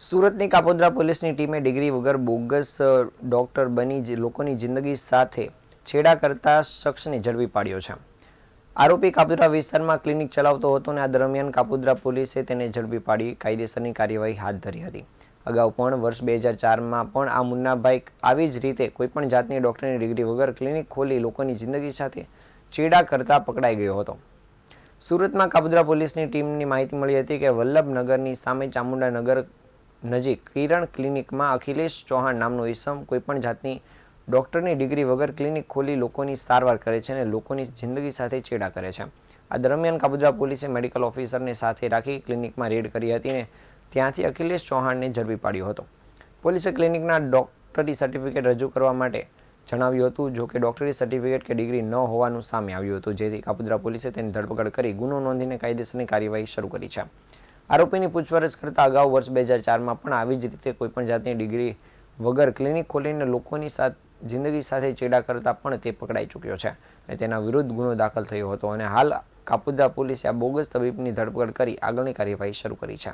સુરતની કાપોદ્રા પોલીસની ટીમે ડિગ્રી વગર બોગસ ડોક્ટર બની લોકોની જિંદગી સાથે છેડા કરતા શખ્સને ઝડપી પાડ્યો છે. આરોપી કાપોદ્રા વિસ્તારમાં ક્લિનિક ચલાવતો હતો અને આ દરમિયાન કાપોદ્રા પોલીસે તેને ઝડપી પાડી કાયદેસરની કાર્યવાહી હાથ ધરી હતી. અગાઉ પણ વર્ષ બે હજાર ચારમાં પણ આ મુન્નાભાઈ આવી જ રીતે કોઈપણ જાતની ડોક્ટરની ડિગ્રી વગર ક્લિનિક ખોલી લોકોની જિંદગી સાથે ચેડા કરતા પકડાઈ ગયો હતો. સુરતમાં કાપોદ્રા પોલીસની ટીમની માહિતી મળી હતી કે વલ્લભનગરની સામે ચામુંડાનગર નજીક કિરણ ક્લિનિકમાં અખિલેશ ચૌહાણ નામનો ઈસમ કોઈપણ જાતની ડૉક્ટરની ડિગ્રી વગર ક્લિનિક ખોલી લોકોની સારવાર કરે છે અને લોકોની જિંદગી સાથે ચેડા કરે છે. આ દરમિયાન કાપોદ્રા પોલીસે મેડિકલ ઓફિસરને સાથે રાખી ક્લિનિકમાં રેડ કરી હતી અને ત્યાંથી અખિલેશ ચૌહાણને ઝડપી પાડ્યો હતો. પોલીસે ક્લિનિકના ડોક્ટરી સર્ટિફિકેટ રજૂ કરવા માટે જણાવ્યું હતું, જો કે ડોક્ટરી સર્ટિફિકેટ કે ડિગ્રી ન હોવાનું સામે આવ્યું હતું, જેથી કાપુદ્રા પોલીસે તેની ધરપકડ કરી ગુનો નોંધીને કાયદેસરની કાર્યવાહી શરૂ કરી છે. આરોપીની પૂછપરછ કરતા અગાઉ વર્ષ બે હજાર ચારમાં પણ આવી જ રીતે કોઈપણ જાતની ડિગ્રી વગર ક્લિનિક ખોલીને લોકોની સાથ, જિંદગી સાથે ચેડા કરતા પણ તે પકડાઈ ચૂક્યો છે અને તેના વિરુદ્ધ ગુનો દાખલ થયો હતો અને હાલ કાપુદા પોલીસે આ બોગસ તબીબની ધરપકડ કરી આગળની કાર્યવાહી શરૂ કરી છે.